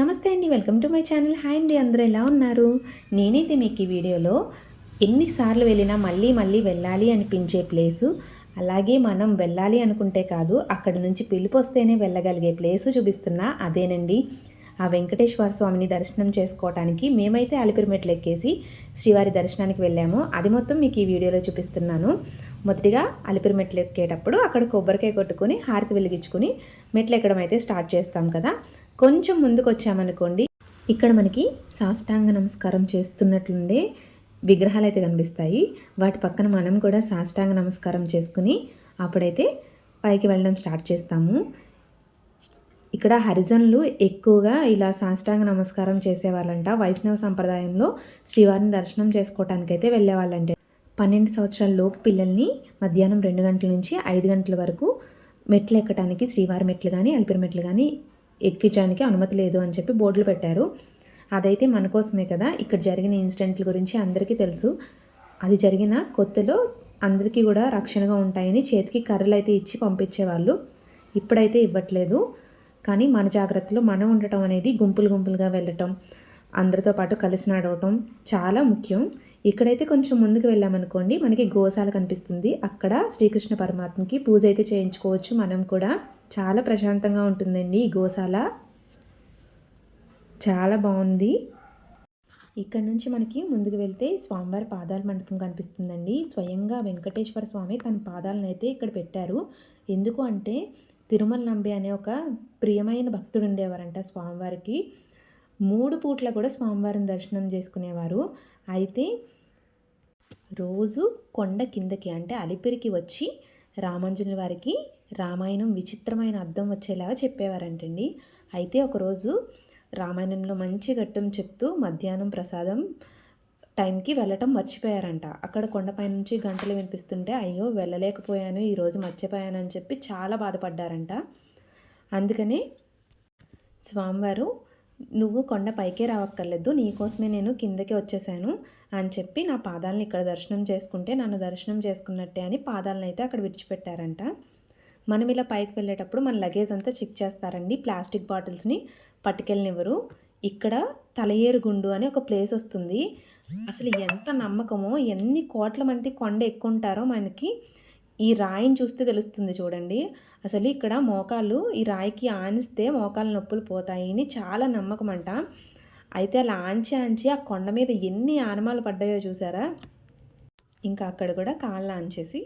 నమస్తే అండి welcome to my channel. Hi అండి అందరూ ఎలా ఉన్నారు? నేనైతే మీకు ఈ వీడియోలో ఎన్నిసార్లు వెళ్ళినా మళ్ళీ మళ్ళీ వెళ్ళాలి అనిపించే ప్లేసు అలాగే మనం వెళ్ళాలి అనుకుంటే కాదు అక్కడి నుంచి పిలుపు వస్తేనే వెళ్ళగలిగే ప్లేసు చూపిస్తున్నా అదేనండి. ఆ వెంకటేశ్వర స్వామిని దర్శనం చేసుకోవటానికి మేమైతే అలిపిరిమెట్లు ఎక్కేసి శ్రీవారి దర్శనానికి వెళ్ళాము. అది మొత్తం మీకు ఈ వీడియోలో చూపిస్తున్నాను. మొదటిగా అలిపిరిమెట్లు ఎక్కేటప్పుడు అక్కడ కొబ్బరికాయ కొట్టుకొని హారతి వెలిగించుకుని మెట్లు ఎక్కడం అయితే స్టార్ట్ చేస్తాం కదా. కొంచెం ముందుకు వచ్చామనుకోండి ఇక్కడ మనకి సాష్టాంగ నమస్కారం చేస్తున్నట్లుండే విగ్రహాలు అయితే కనిపిస్తాయి. వాటి పక్కన మనం కూడా సాష్టాంగ నమస్కారం చేసుకుని అప్పుడైతే పైకి వెళ్ళడం స్టార్ట్ చేస్తాము. ఇక్కడ హరిజనులు ఎక్కువగా ఇలా సాష్టాంగ నమస్కారం చేసేవాళ్ళంట. వైష్ణవ సంప్రదాయంలో శ్రీవారిని దర్శనం చేసుకోవటానికైతే వెళ్ళేవాళ్ళంటే. పన్నెండు సంవత్సరాల లోపు పిల్లల్ని మధ్యాహ్నం రెండు గంటల నుంచి ఐదు గంటల వరకు మెట్లు ఎక్కడానికి శ్రీవారి మెట్లు కానీ అల్పిరి మెట్లు కానీ ఎక్కించడానికి అనుమతి లేదు అని చెప్పి బోర్డులు పెట్టారు. అదైతే మన కోసమే కదా. ఇక్కడ జరిగిన ఇన్సిడెంట్ల గురించి అందరికీ తెలుసు. అది జరిగిన కొత్తలో అందరికీ కూడా రక్షణగా ఉంటాయని చేతికి కర్రలు అయితే ఇచ్చి పంపించేవాళ్ళు. ఇప్పుడైతే ఇవ్వట్లేదు. కానీ మన జాగ్రత్తలో మనం ఉండటం అనేది గుంపులు గుంపులుగా వెళ్ళటం అందరితో పాటు కలిసి నడవటం చాలా ముఖ్యం. ఇక్కడైతే కొంచెం ముందుకు వెళ్ళామనుకోండి మనకి గోశాల కనిపిస్తుంది. అక్కడ శ్రీకృష్ణ పరమాత్మకి పూజ అయితే చేయించుకోవచ్చు. మనం కూడా చాలా ప్రశాంతంగా ఉంటుందండి ఈ గోశాల. చాలా బాగుంది. ఇక్కడ నుంచి మనకి ముందుకు వెళ్తే స్వామివారి పాదాల మండపం కనిపిస్తుందండి. స్వయంగా వెంకటేశ్వర స్వామి తన పాదాలను అయితే ఇక్కడ పెట్టారు. ఎందుకు అంటే తిరుమల నంబి అనే ఒక ప్రియమైన భక్తుడు ఉండేవారంట స్వామివారికి. మూడు పూట్ల కూడా స్వామివారిని దర్శనం చేసుకునేవారు. అయితే రోజు కొండ కిందకి అంటే అలిపిరికి వచ్చి రామాంజనుల వారికి రామాయణం విచిత్రమైన అర్థం వచ్చేలాగా చెప్పేవారంటండి. అయితే ఒకరోజు రామాయణంలో మంచి ఘట్టం చెప్తూ మధ్యాహ్నం ప్రసాదం టైంకి వెళ్ళటం మర్చిపోయారంట. అక్కడ కొండపై నుంచి గంటలు వినిపిస్తుంటే అయ్యో వెళ్ళలేకపోయాను ఈరోజు మర్చిపోయాను అని చెప్పి చాలా బాధపడ్డారంట. అందుకనే స్వామివారు నువ్వు కొండ పైకే రావక్కర్లేదు నీకోసమే నేను కిందకి వచ్చేసాను అని చెప్పి నా పాదాలను ఇక్కడ దర్శనం చేసుకుంటే నన్ను దర్శనం చేసుకున్నట్టే అని పాదాలను అయితే అక్కడ విడిచిపెట్టారంట. మనం ఇలా పైకి వెళ్ళేటప్పుడు మన లగేజ్ అంతా చెక్ చేస్తారండి. ప్లాస్టిక్ బాటిల్స్ని పట్టుకెళ్ళనివ్వరు. ఇక్కడ తలయేరుగుండు అని ఒక ప్లేస్ వస్తుంది. అసలు ఎంత నమ్మకమో ఎన్ని కోట్ల మంది కొండ ఎక్కుంటారో మనకి. ఈ రాయిని చూస్తే తెలుస్తుంది చూడండి. అసలు ఇక్కడ మోకాలు ఈ రాయికి ఆనిస్తే మోకాలు నొప్పులు పోతాయి అని చాలా నమ్మకం అంట. అయితే అలా ఆంచి ఆంచి ఆ కొండ మీద ఎన్ని ఆనమాలు పడ్డాయో చూసారా? ఇంకా అక్కడ కూడా కాళ్ళు ఆంచేసి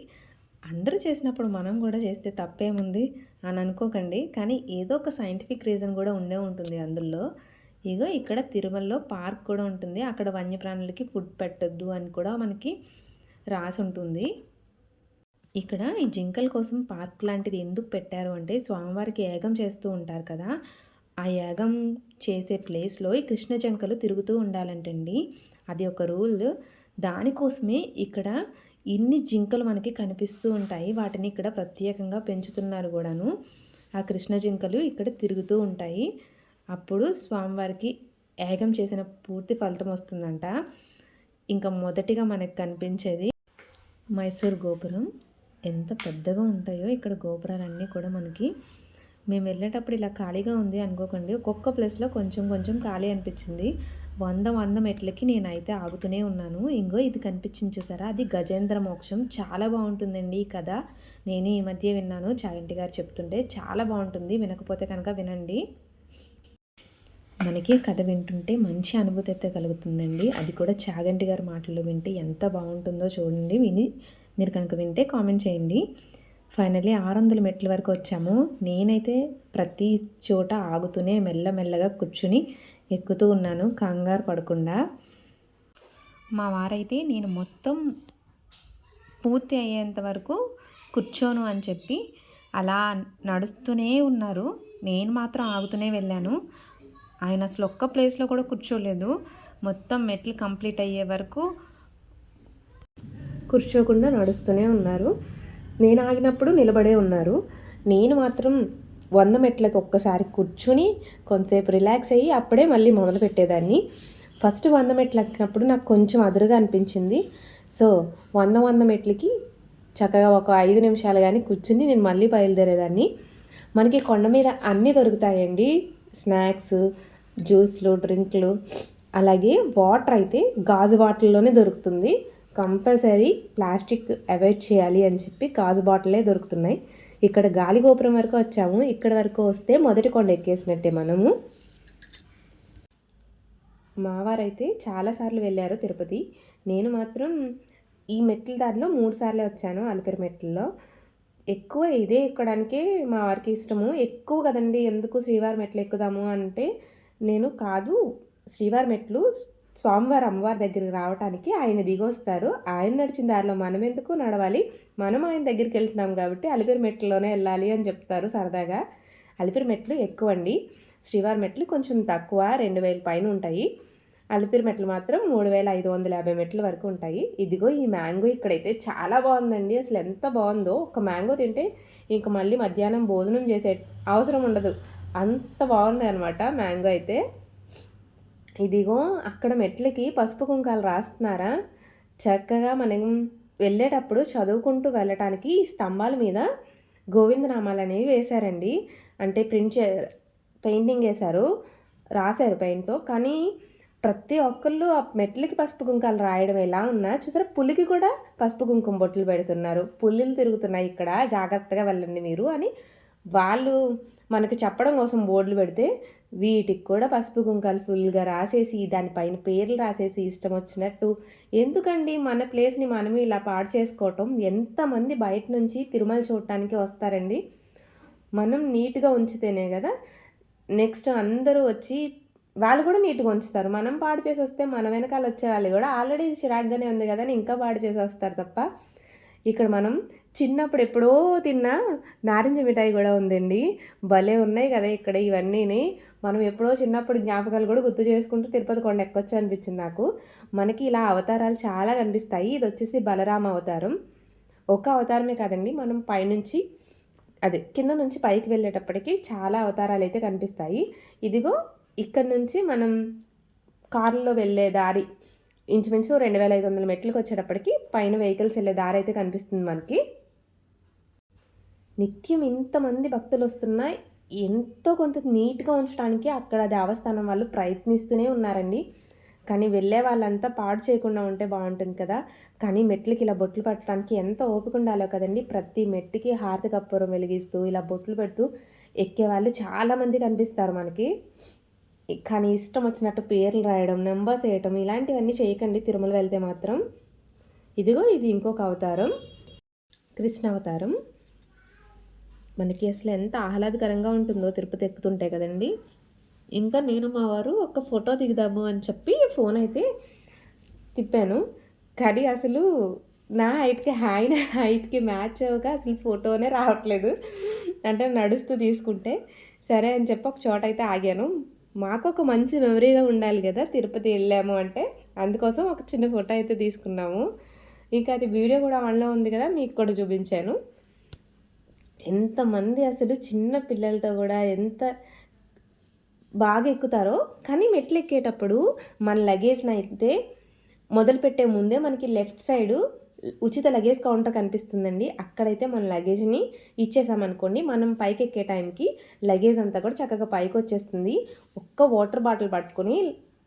అందరూ చేసినప్పుడు మనం కూడా చేస్తే తప్పేముంది అని అనుకోకండి. కానీ ఏదో ఒక సైంటిఫిక్ రీజన్ కూడా ఉండే ఉంటుంది అందులో. ఇగో ఇక్కడ తిరుమలలో పార్క్ కూడా ఉంటుంది. అక్కడ వన్యప్రాణులకి ఫుడ్ పెట్టద్దు అని కూడా మనకి రాసి ఉంటుంది ఇక్కడ ఈ జింకల కోసం పార్క్ లాంటిది ఎందుకు పెట్టారు అంటే స్వామివారికి యాగం చేస్తూ ఉంటారు కదా. ఆ యాగం చేసే ప్లేస్లో ఈ కృష్ణ జింకలు తిరుగుతూ ఉండాలంటండి. అది ఒక రూల్. దానికోసమే ఇక్కడ ఇన్ని జింకలు మనకి కనిపిస్తూ ఉంటాయి. వాటిని ఇక్కడ ప్రత్యేకంగా పెంచుతున్నారు కూడాను. ఆ కృష్ణ జింకలు ఇక్కడ తిరుగుతూ ఉంటాయి. అప్పుడు స్వామివారికి యాగం చేసిన పూర్తి ఫలితం వస్తుందంట. ఇంకా మొదటిగా మనకు కనిపించేది మైసూర్ గోపురం. ఎంత పెద్దగా ఉంటాయో ఇక్కడ గోపురాలన్నీ కూడా మనకి. మేము వెళ్ళేటప్పుడు ఇలా ఖాళీగా ఉంది అనుకోకండి. ఒక్కొక్క ప్లేస్లో కొంచెం కొంచెం ఖాళీ అనిపించింది. వంద వంద మెట్లకి నేనైతే ఆగుతూనే ఉన్నాను. ఇంకో ఇది కనిపించింది చూసారా? అది గజేంద్ర మోక్షం. చాలా బాగుంటుందండి ఈ కథ. నేను ఈ మధ్య విన్నాను. చాగంటి గారు చెప్తుంటే చాలా బాగుంటుంది. వినకపోతే కనుక వినండి. మనకి కథ వింటుంటే మంచి అనుభూతి అయితే కలుగుతుందండి. అది కూడా చాగంటి గారి మాటల్లో వింటే ఎంత బాగుంటుందో చూడండి. విని మీరు కనుక వింటే కామెంట్ చేయండి. ఫైనల్లీ ఆరు వందల మెట్ల వరకు వచ్చాము. నేనైతే ప్రతి చోట ఆగుతూనే మెల్లమెల్లగా కూర్చుని ఎక్కుతూ ఉన్నాను కంగారు పడకుండా. మా వారైతే నేను మొత్తం పూర్తి అయ్యేంత వరకు కూర్చోను అని చెప్పి అలా నడుస్తూనే ఉన్నారు. నేను మాత్రం ఆగుతూనే వెళ్ళాను. ఆయన అసలు ఒక్క ప్లేస్లో కూడా కూర్చోలేదు. మొత్తం మెట్లు కంప్లీట్ అయ్యే వరకు కూర్చోకుండా నడుస్తూనే ఉన్నారు. నేను ఆగినప్పుడు నిలబడే ఉన్నారు. నేను మాత్రం వంద మెట్లకు ఒక్కసారి కూర్చుని కొంతసేపు రిలాక్స్ అయ్యి అప్పుడే మళ్ళీ మొదలు పెట్టేదాన్ని. ఫస్ట్ వంద మెట్లు ఎక్కినప్పుడు నాకు కొంచెం అదురుగా అనిపించింది. సో వంద వంద మెట్లకి చక్కగా ఒక ఐదు నిమిషాలు కానీ కూర్చుని నేను మళ్ళీ బయలుదేరేదాన్ని. మనకి కొండ మీద అన్నీ దొరుకుతాయండి. స్నాక్స్ జ్యూస్లు డ్రింక్లు. అలాగే వాటర్ అయితే గాజు బాటిల్లోనే దొరుకుతుంది. కంపల్సరీ ప్లాస్టిక్ అవాయిడ్ చేయాలి అని చెప్పి గాజు బాటిలే దొరుకుతున్నాయి. ఇక్కడ గాలి గోపురం వరకు వచ్చాము. ఇక్కడ వరకు వస్తే మొదటి కొండ ఎక్కేసినట్టే మనము. మావారైతే చాలాసార్లు వెళ్ళారు తిరుపతి. నేను మాత్రం ఈ మెట్ల దారిలో మూడు సార్లే వచ్చాను అలిపిరి మెట్లలో. ఎక్కువ ఇదే ఎక్కడానికే మా వారికి ఇష్టము. ఎక్కువ కదండి ఎందుకు శ్రీవారి మెట్లు ఎక్కుదాము అంటే నేను కాదు శ్రీవారి మెట్లు స్వామివారి అమ్మవారి దగ్గరికి రావడానికి ఆయన దిగొస్తారు. ఆయన నడిచిన దారిలో మనం ఎందుకు నడవాలి? మనం ఆయన దగ్గరికి వెళ్తున్నాం కాబట్టి అలిపిరి మెట్లలోనే వెళ్ళాలి అని చెప్తారు సరదాగా. అలిపిరి మెట్లు ఎక్కువ అండి. శ్రీవారి మెట్లు కొంచెం తక్కువ రెండు వేల పైన ఉంటాయి. అలిపిరి మెట్లు మాత్రం మూడు వేల ఐదు వందల యాభై మెట్ల వరకు ఉంటాయి. ఇదిగో ఈ మ్యాంగో ఇక్కడైతే చాలా బాగుందండి. అసలు ఎంత బాగుందో. ఒక మ్యాంగో తింటే ఇంక మళ్ళీ మధ్యాహ్నం భోజనం చేసే అవసరం ఉండదు. అంత బాగుంది అనమాట మ్యాంగో అయితే. ఇదిగో అక్కడ మెట్లకి పసుపు కుంకాలు రాస్తున్నారా? చక్కగా మనం వెళ్ళేటప్పుడు చదువుకుంటూ వెళ్ళటానికి ఈ స్తంభాల మీద గోవిందనామాలు అనేవి వేశారండి. అంటే ప్రింట్ చే పెయింటింగ్ వేశారు రాశారు పెయింట్తో. కానీ ప్రతి ఒక్కళ్ళు ఆ మెట్లకి పసుపు కుంకాలు రాయడం ఎలా ఉన్నా చూసారా పులికి కూడా పసుపు కుంకుమ బొట్లు పెడుతున్నారు. పుల్లులు తిరుగుతున్నాయి ఇక్కడ జాగ్రత్తగా వెళ్ళండి మీరు అని వాళ్ళు మనకు చెప్పడం కోసం బోర్డులు పెడితే వీటికి కూడా పసుపు కుంకాలు ఫుల్గా రాసేసి దానిపైన పేర్లు రాసేసి ఇష్టం వచ్చినట్టు. ఎందుకండి? మన ప్లేస్ని మనమే ఇలా పాడు చేసుకోవటం? ఎంతమంది బయట నుంచి తిరుమల చూడటానికి వస్తారండి? మనం నీట్గా ఉంచితేనే కదా? నెక్స్ట్ అందరూ వచ్చి వాళ్ళు కూడా నీట్గా ఉంచుతారు. మనం పాడు చేసి వస్తే మన వెనకాల వచ్చే వాళ్ళు కూడా ఆల్రెడీ చిరాగ్గానే ఉంది కదా అని ఇంకా పాడు చేసి వస్తారు తప్ప. ఇక్కడ మనం చిన్నప్పుడు ఎప్పుడో తిన్న నారింజ మిఠాయి కూడా ఉందండి. భలే ఉన్నాయి కదా ఇక్కడ ఇవన్నీని. మనం ఎప్పుడో చిన్నప్పుడు జ్ఞాపకాలు కూడా గుర్తు చేసుకుంటూ తిరుపతి కొండ ఎక్కొచ్చు అనిపించింది నాకు. మనకి ఇలా అవతారాలు చాలా కనిపిస్తాయి. ఇది వచ్చేసి బలరామ అవతారం. ఒక అవతారమే కాదండి మనం పైనుంచి అదే కింద నుంచి పైకి వెళ్ళేటప్పటికి చాలా అవతారాలు అయితే కనిపిస్తాయి. ఇదిగో ఇక్కడ నుంచి మనం కారులో వెళ్ళే దారి ఇంచుమించు రెండు వేల ఐదు వందల మెట్లకు వచ్చేటప్పటికి పైన వెహికల్స్ వెళ్ళే దారి అయితే కనిపిస్తుంది మనకి. నిత్యం ఇంతమంది భక్తులు వస్తున్నా ఎంతో కొంత నీట్గా ఉంచడానికి అక్కడ దేవస్థానం వాళ్ళు ప్రయత్నిస్తూనే ఉన్నారండి. కానీ వెళ్ళే వాళ్ళంతా పాడు చేయకుండా ఉంటే బాగుంటుంది కదా. కానీ మెట్లకి ఇలా బొట్లు పెట్టడానికి ఎంత ఓపిక ఉండాలో కదండి. ప్రతి మెట్టుకి హారతి కప్పూరం వెలిగిస్తూ ఇలా బొట్లు పెడుతూ ఎక్కే వాళ్ళు చాలామంది కనిపిస్తారు మనకి. కానీ ఇష్టం వచ్చినట్టు పేర్లు రాయడం నెంబర్స్ వేయటం ఇలాంటివన్నీ చేయకండి. తిరుమల వెళ్తే మాత్రం. ఇదిగో ఇది ఇంకొక అవతారం. కృష్ణ అవతారం. మనకి అసలు ఎంత ఆహ్లాదకరంగా ఉంటుందో తిరుపతి ఎక్కుతుంటే కదండి. ఇంకా నేను మా వారు ఒక ఫోటో దిగుదాము అని చెప్పి ఫోన్ అయితే తిప్పాను. కానీ అసలు నా హైట్కి ఆయన హైట్కి మ్యాచ్ అవ్వక అసలు ఫోటోనే రావట్లేదు. అంటే నడుస్తూ తీసుకుంటే సరే అని చెప్పి ఒక చోట అయితే ఆగాను. మాకు ఒక మంచి మెమరీగా ఉండాలి కదా తిరుపతి వెళ్ళాము అంటే. అందుకోసం ఒక చిన్న ఫోటో అయితే తీసుకున్నాము. ఇంకా అది వీడియో కూడా ఆన్లో ఉంది కదా మీకు కూడా చూపించాను. ఎంతమంది అసలు చిన్న పిల్లలతో కూడా ఎంత బాగా ఎక్కుతారో కానీ మెట్లు ఎక్కేటప్పుడు మన లగేజ్ని అయితే మొదలుపెట్టే ముందే మనకి లెఫ్ట్ సైడు ఉచిత లగేజ్ కౌంటర్ కనిపిస్తుందండి. అక్కడైతే మన లగేజ్ని ఇచ్చేసామనుకోండి మనం పైకి ఎక్కే టైంకి లగేజ్ అంతా కూడా చక్కగా పైకి వచ్చేస్తుంది ఒక్క వాటర్ బాటిల్ పట్టుకొని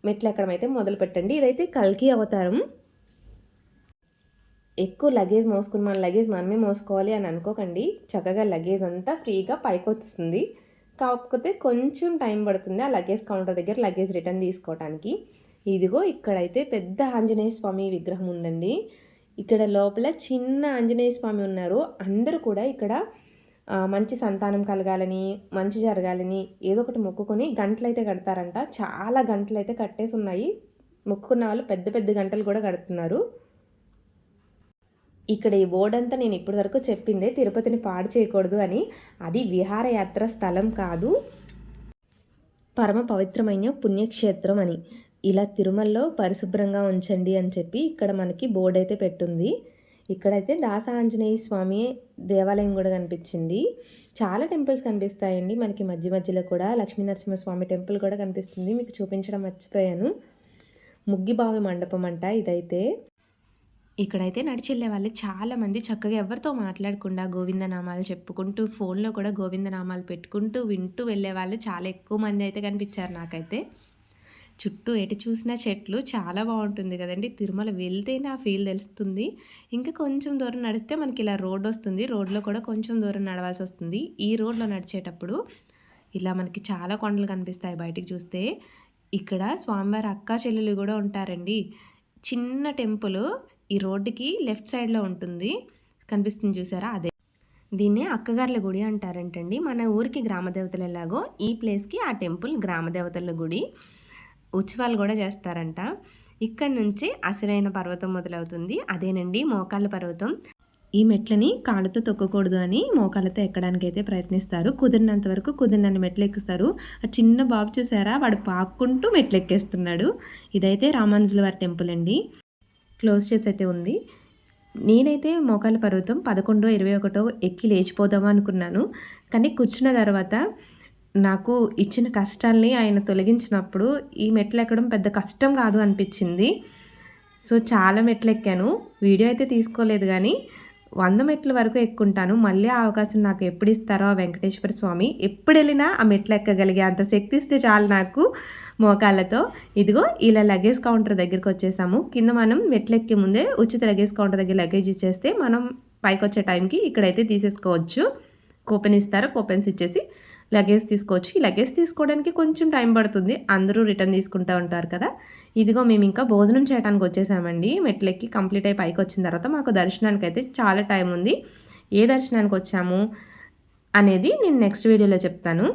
మెట్లు ఎక్కడం అయితే మొదలు పెట్టండి ఇదైతే కల్కి అవతారం. ఎక్కువ లగేజ్ మోసుకుని మన లగేజ్ మనమే మోసుకోవాలి అని అనుకోకండి. చక్కగా లగేజ్ అంతా ఫ్రీగా పైకి వస్తుంది కాకపోతే కొంచెం టైం పడుతుంది ఆ లగేజ్ కౌంటర్ దగ్గర లగేజ్ రిటర్న్ తీసుకోవడానికి ఇదిగో ఇక్కడైతే పెద్ద ఆంజనేయ స్వామి విగ్రహం ఉందండి. ఇక్కడ లోపల చిన్న ఆంజనేయ స్వామి ఉన్నారు. అందరూ కూడా ఇక్కడ మంచి సంతానం కలగాలని మంచి జరగాలని ఏదో ఒకటి మొక్కుకొని గంటలైతే కడతారంట. చాలా గంటలు అయితే కట్టేసి ఉన్నాయి. మొక్కుకున్న వాళ్ళు పెద్ద పెద్ద గంటలు కూడా కడుతున్నారు. ఇక్కడ ఈ బోర్డు అంతా నేను ఇప్పటి వరకు చెప్పిందే తిరుపతిని పాడు చేయకూడదు అని. అది విహారయాత్ర స్థలం కాదు. పరమ పవిత్రమైన పుణ్యక్షేత్రం అని. ఇలా తిరుమలలో పరిశుభ్రంగా ఉంచండి అని చెప్పి ఇక్కడ మనకి బోర్డు అయితే పెట్టుంది. ఇక్కడైతే దాస ఆంజనేయ స్వామి దేవాలయం కూడా కనిపించింది. చాలా టెంపుల్స్ కనిపిస్తాయండి. మనకి మధ్య మధ్యలో కూడా లక్ష్మీనరసింహస్వామి టెంపుల్ కూడా కనిపిస్తుంది. మీకు చూపించడం మర్చిపోయాను. ముగ్గిబావి మండపం అంట ఇదైతే. ఇక్కడైతే నడిచెళ్ళే వాళ్ళు చాలామంది చక్కగా ఎవరితో మాట్లాడకుండా గోవిందనామాలు చెప్పుకుంటూ ఫోన్లో కూడా గోవిందనామాలు పెట్టుకుంటూ వింటూ వెళ్ళే వాళ్ళు చాలా ఎక్కువ మంది అయితే కనిపించారు నాకైతే. చుట్టూ ఎటు చూసినా చెట్లు చాలా బాగుంటుంది కదండి. తిరుమల వెళ్తేనే ఆ ఫీల్ తెలుస్తుంది. ఇంకా కొంచెం దూరం నడిస్తే మనకి ఇలా రోడ్ వస్తుంది. రోడ్లో కూడా కొంచెం దూరం నడవాల్సి వస్తుంది. ఈ రోడ్లో నడిచేటప్పుడు ఇలా మనకి చాలా కొండలు కనిపిస్తాయి బయటికి చూస్తే. ఇక్కడ స్వామివారి అక్కా చెల్లెలు కూడా ఉంటారండి. చిన్న టెంపుల్ ఈ రోడ్డుకి లెఫ్ట్ సైడ్లో ఉంటుంది. కనిపిస్తుంది చూసారా? అదే. దీన్నే అక్కగార్ల గుడి అంటారంటండి. మన ఊరికి గ్రామదేవతలు ఎలాగో ఈ ప్లేస్కి ఆ టెంపుల్ గ్రామదేవతల గుడి ఉత్సవాలు కూడా చేస్తారంట. ఇక్కడ నుంచి అసలైన పర్వతం మొదలవుతుంది. అదేనండి మోకాళ్ళ పర్వతం. ఈ మెట్లని కాళ్ళతో తొక్కకూడదు అని మోకాళ్ళతో ఎక్కడానికి అయితే ప్రయత్నిస్తారు. కుదిరినంత వరకు కుదిరినన్ని మెట్లు ఎక్కుస్తారు. ఆ చిన్న బాబు చూసారా? వాడు పాక్కుంటూ మెట్లు ఎక్కేస్తున్నాడు. ఇదైతే రామానుజుల వారి టెంపుల్ అండి. క్లోజ్ చేసి అయితే ఉంది. నేనైతే మోకాళ్ళ పర్వతం పదకొండో ఇరవై ఒకటో ఎక్కి లేచిపోదామా అనుకున్నాను. కానీ కూర్చున్న తర్వాత నాకు ఇచ్చిన కష్టాల్ని ఆయన తొలగించినప్పుడు ఈ మెట్లు ఎక్కడం పెద్ద కష్టం కాదు అనిపించింది. సో చాలా మెట్లు ఎక్కాను వీడియో అయితే తీసుకోలేదు కానీ వంద మెట్ల వరకు ఎక్కుంటాను. మళ్ళీ ఆ అవకాశం నాకు ఎప్పుడు ఇస్తారో ఆ వెంకటేశ్వర స్వామి. ఎప్పుడు వెళ్ళినా ఆ మెట్లు ఎక్కగలిగే అంత శక్తి ఇస్తే చాలు నాకు. మోకాళ్ళతో ఇదిగో ఇలా లగేజ్ కౌంటర్ దగ్గరికి వచ్చేసాము. కింద మనం మెట్లెక్కి ముందే ఉచిత లగేజ్ కౌంటర్ దగ్గర లగేజ్ ఇచ్చేస్తే మనం పైకి వచ్చే టైంకి ఇక్కడైతే తీసేసుకోవచ్చు. కూపెన్ ఇస్తారు? కూపెన్స్ ఇచ్చేసి లగేజ్ తీసుకోవచ్చు. ఈ లగేజ్ తీసుకోవడానికి కొంచెం టైం పడుతుంది. అందరూ రిటర్న్ తీసుకుంటూ ఉంటారు కదా. ఇదిగో మేము ఇంకా భోజనం చేయడానికి వచ్చేసామండి. మెట్లెక్కి కంప్లీట్ అయి పైకి వచ్చిన తర్వాత మాకు దర్శనానికి అయితే చాలా టైం ఉంది. ఏ దర్శనానికి వచ్చాము అనేది నేను నెక్స్ట్ వీడియోలో చెప్తాను.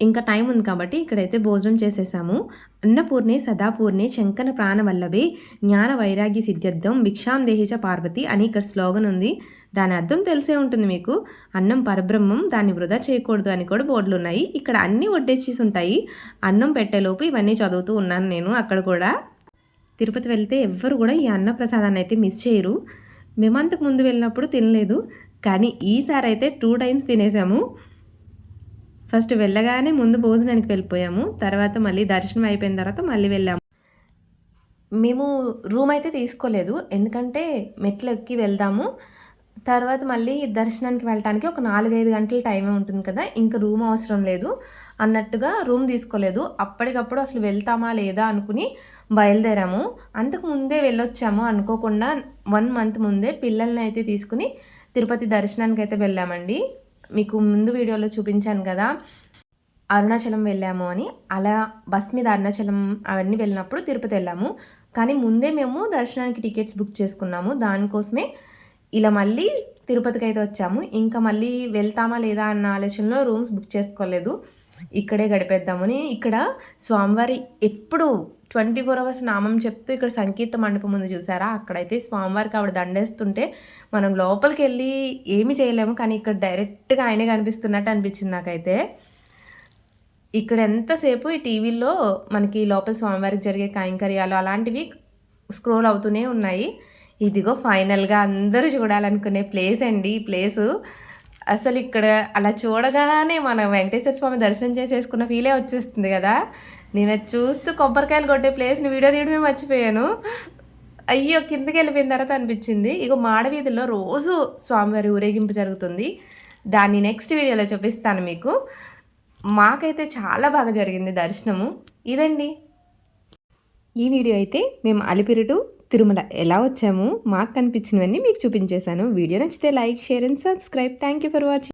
ఇంకా టైం ఉంది కాబట్టి ఇక్కడైతే భోజనం చేసేసాము. అన్నపూర్ణే సదాపూర్ణే శంకన ప్రాణవల్లభే జ్ఞాన వైరాగ్య సిద్ధ్యర్థం భిక్షాం దేహిచ పార్వతి అని ఇక్కడ స్లోగన్ ఉంది. దాని అర్థం తెలిసే ఉంటుంది మీకు. అన్నం పరబ్రహ్మం దాన్ని వృధా చేయకూడదు అని కూడా బోర్డులు ఉన్నాయి. ఇక్కడ అన్నీ వడ్డేసేసి ఉంటాయి. అన్నం పెట్టేలోపు ఇవన్నీ చదువుతూ ఉన్నాను నేను అక్కడ కూడా. తిరుపతి వెళ్తే ఎవ్వరు కూడా ఈ అన్న ప్రసాదాన్ని అయితే మిస్ చేయరు. మేమంతకు ముందు వెళ్ళినప్పుడు తినలేదు. కానీ ఈసారి అయితే టూ టైమ్స్ తినేసాము. ఫస్ట్ వెళ్ళగానే ముందు భోజనానికి వెళ్ళిపోయాము. తర్వాత మళ్ళీ దర్శనం అయిపోయిన తర్వాత మళ్ళీ వెళ్ళాము. మేము రూమ్ అయితే తీసుకోలేదు. ఎందుకంటే మెట్లు ఎక్కి వెళ్దాము. తర్వాత మళ్ళీ దర్శనానికి వెళ్ళటానికి ఒక నాలుగైదు గంటల టైమే ఉంటుంది కదా. ఇంకా రూమ్ అవసరం లేదు. అన్నట్టుగా రూమ్ తీసుకోలేదు. అప్పటికప్పుడు అసలు వెళ్తామా లేదా అనుకుని బయలుదేరాము. అంతకు ముందే వెళ్ళొచ్చాము అనుకోకుండా వన్ మంత్ ముందే పిల్లల్ని అయితే తీసుకుని తిరుపతి దర్శనానికి అయితే వెళ్ళామండి. మీకు ముందు వీడియోలో చూపించాను కదా అరుణాచలం వెళ్ళాము అని. అలా బస్ మీద అరుణాచలం అవన్నీ వెళ్ళినప్పుడు తిరుపతి వెళ్ళాము. కానీ ముందే మేము దర్శనానికి టికెట్స్ బుక్ చేసుకున్నాము. దానికోసమే ఇలా మళ్ళీ తిరుపతికి అయితే వచ్చాము. ఇంకా మళ్ళీ వెళ్తామా లేదా అన్న ఆలోచనలో రూమ్స్ బుక్ చేసుకోలేదు. ఇక్కడే గడిపేద్దామని. ఇక్కడ స్వామివారి ఎప్పుడు ట్వంటీ ఫోర్ అవర్స్ నామం చెప్తూ ఇక్కడ సంకీర్త మండపం ముందు చూసారా? అక్కడైతే స్వామివారికి ఆవిడ దండేస్తుంటే మనం లోపలికి వెళ్ళి ఏమి చేయలేము కానీ ఇక్కడ డైరెక్ట్గా ఆయనే కనిపిస్తున్నట్టు అనిపించింది నాకైతే. ఇక్కడ ఎంతసేపు ఈ టీవీలో మనకి లోపల స్వామివారికి జరిగే కైంకర్యాలు అలాంటివి స్క్రోల్ అవుతూనే ఉన్నాయి. ఇదిగో ఫైనల్గా అందరూ చూడాలనుకునే ప్లేస్ అండి ఈ ప్లేసు. అసలు ఇక్కడ అలా చూడగానే మన వెంకటేశ్వర స్వామి దర్శనం చేసేసుకున్న ఫీలే వచ్చేస్తుంది కదా. నేను చూస్తూ కొబ్బరికాయలు కొట్టే ప్లేస్ని వీడియో తీయడమే మర్చిపోయాను. అయ్యో కిందకి వెళ్ళిపోయిన తర్వాత అనిపించింది. ఇక మాడవీధిలో రోజు స్వామివారి ఊరేగింపు జరుగుతుంది. దాన్ని నెక్స్ట్ వీడియోలో చూపిస్తాను మీకు. మాకైతే చాలా బాగా జరిగింది దర్శనము. ఇదండి. ఈ వీడియో అయితే మేము అలిపిరిటు తిరుమల ఎలా వచ్చాము మాకు కనిపించినవన్నీ మీకు చూపించేశాను. వీడియో నచ్చితే like share and subscribe. Thank you for watching